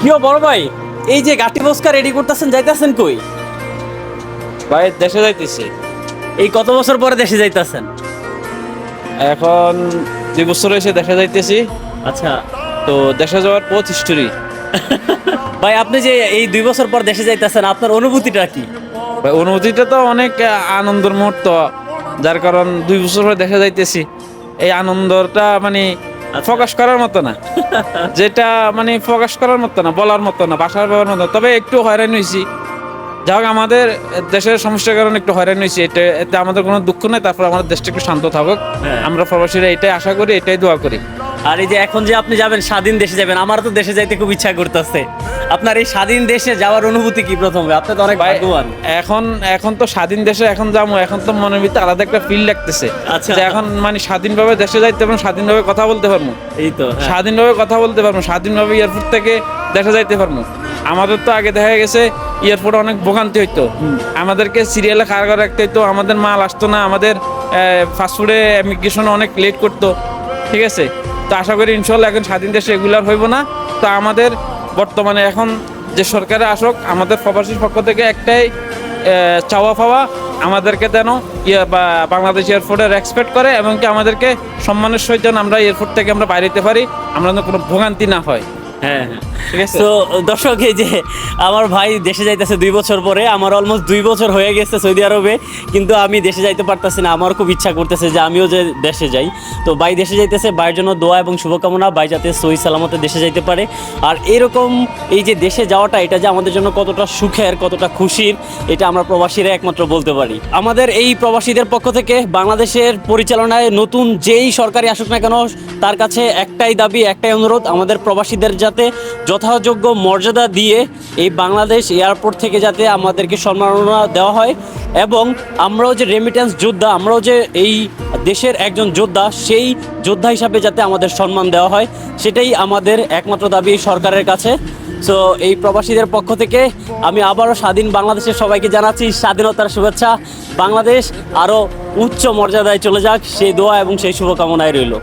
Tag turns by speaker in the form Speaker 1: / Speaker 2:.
Speaker 1: কিও বড় ভাই এই যে গাটি বস্কা রেডি করতেছেন যাইতেছেন কই?
Speaker 2: ভাই দেশে যাইতেছি।
Speaker 1: এই কত বছর পরে দেশে যাইতেছেন?
Speaker 2: এখন দুই বছর হয়েছে দেশে যাইতেছি।
Speaker 1: আচ্ছা।
Speaker 2: তো দেশে যাওয়ার পথ হিস্টোরি
Speaker 1: ভাই আপনি যে এই দুই বছর পর দেশে যাইতেছেন আপনার অনুভূতিটা কি?
Speaker 2: ভাই অনুভূতিটা তো অনেক আনন্দের মুহূর্ত যার কারণ দুই বছর পরে দেশে যাইতেছি। এই আনন্দটা মানে প্রকাশ করার মতো না। যেটা মানে প্রকাশ করার মতো না বলার মতো না বাসার ব্যবহার মতো না। তবে একটু হয়রান হয়েছি। যাই হোক আমাদের দেশের সমস্যার কারণে একটু হয়রান হয়েছি। এটা এতে আমাদের কোনো দুঃখ নেই তারপর আমাদের দেশটা একটু শান্ত থাকুক।
Speaker 1: হ্যাঁ।
Speaker 2: আমরা প্রবাসীরা এটাই আশা করি এটাই দোয়া করি।
Speaker 1: আর এই যে এখন যে আপনি যাবেন স্বাধীন দেশে যাবেন আমার তো দেশে যাইতে খুব ইচ্ছা করতেছে। আপনার এই স্বাধীন দেশে যাওয়ার অনুভূতি কি প্রথমে? আপনি তো অনেক ভাগ্যবান।
Speaker 2: এখন এখন তো স্বাধীন দেশে এখন যাব এখন তো মনের ভিতরে আলাদা একটা ফিল লাগতেছে।
Speaker 1: আচ্ছা।
Speaker 2: যে এখন মানে স্বাধীনভাবে দেশে যাইতে পারব স্বাধীনভাবে কথা বলতে পারব।
Speaker 1: এই তো হ্যাঁ।
Speaker 2: স্বাধীনভাবে কথা বলতে পারব স্বাধীনভাবে এয়ারপোর্ট থেকে দেশে যাইতে পারব। আমাদের তো আগে দেখা গেছে এয়ারপোর্টে অনেক ভোগান্তি হইতো। আমাদেরকে সিরিয়ালে কারগর রাখতে হইতো আমাদের মাল আসতো না আমাদের ফাস্টফুডে ইমিগ্রেশনে অনেক লেট করতো। ঠিক আছে? তো আশা করি ইনশাল্লাহ এখন স্বাধীন দেশে রেগুলার হইব না। তো আমাদের বর্তমানে এখন যে সরকারে আসুক, আমাদের প্রবাসীর পক্ষ থেকে একটাই চাওয়া পাওয়া আমাদেরকে যেন ইয়ে বা বাংলাদেশ এয়ারপোর্টে রেসপেক্ট করে এবং কি আমাদেরকে সম্মানের সহিত যেন আমরা এয়ারপোর্ট থেকে আমরা বাইরে পারি, আমরা যেন কোনো ভোগান্তি না হয়।
Speaker 1: হ্যাঁ। হ্যাঁ তো দর্শক এই যে আমার ভাই দেশে যাইতেছে দুই বছর পরে আমার অলমোস্ট দুই বছর হয়ে গেছে সৌদি আরবে কিন্তু আমি দেশে যাইতে পারতেছি না। আমার খুব ইচ্ছা করতেছে যে আমিও যে দেশে যাই। তো ভাই দেশে যাইতেছে ভাইয়ের জন্য দোয়া এবং শুভকামনা ভাই যাতে সহি সালামতে দেশে যাইতে পারে। আর এরকম এই যে দেশে যাওয়াটা এটা যে আমাদের জন্য কতটা সুখের কতটা খুশির এটা আমরা প্রবাসীরা একমাত্র বলতে পারি। আমাদের এই প্রবাসীদের পক্ষ থেকে বাংলাদেশের পরিচালনায় নতুন যেই সরকারি আসুক না কেন তার কাছে একটাই দাবি একটাই অনুরোধ আমাদের প্রবাসীদের যাতে যথাযোগ্য মর্যাদা দিয়ে এই বাংলাদেশ এয়ারপোর্ট থেকে যাতে আমাদেরকে সম্মাননা দেওয়া হয় এবং আমরাও যে রেমিটেন্স যোদ্ধা, আমরাও যে এই দেশের একজন যোদ্ধা, সেই যোদ্ধা হিসাবে যাতে আমাদের সম্মান দেওয়া হয়, সেটাই আমাদের একমাত্র দাবি সরকারের কাছে। সো এই প্রবাসীদের পক্ষ থেকে আমি আবারও স্বাধীন বাংলাদেশের সবাইকে জানাচ্ছি স্বাধীনতার শুভেচ্ছা। বাংলাদেশ আরও উচ্চ মর্যাদায় চলে যাক। সেই দোয়া এবং সেই শুভকামনায় রইল।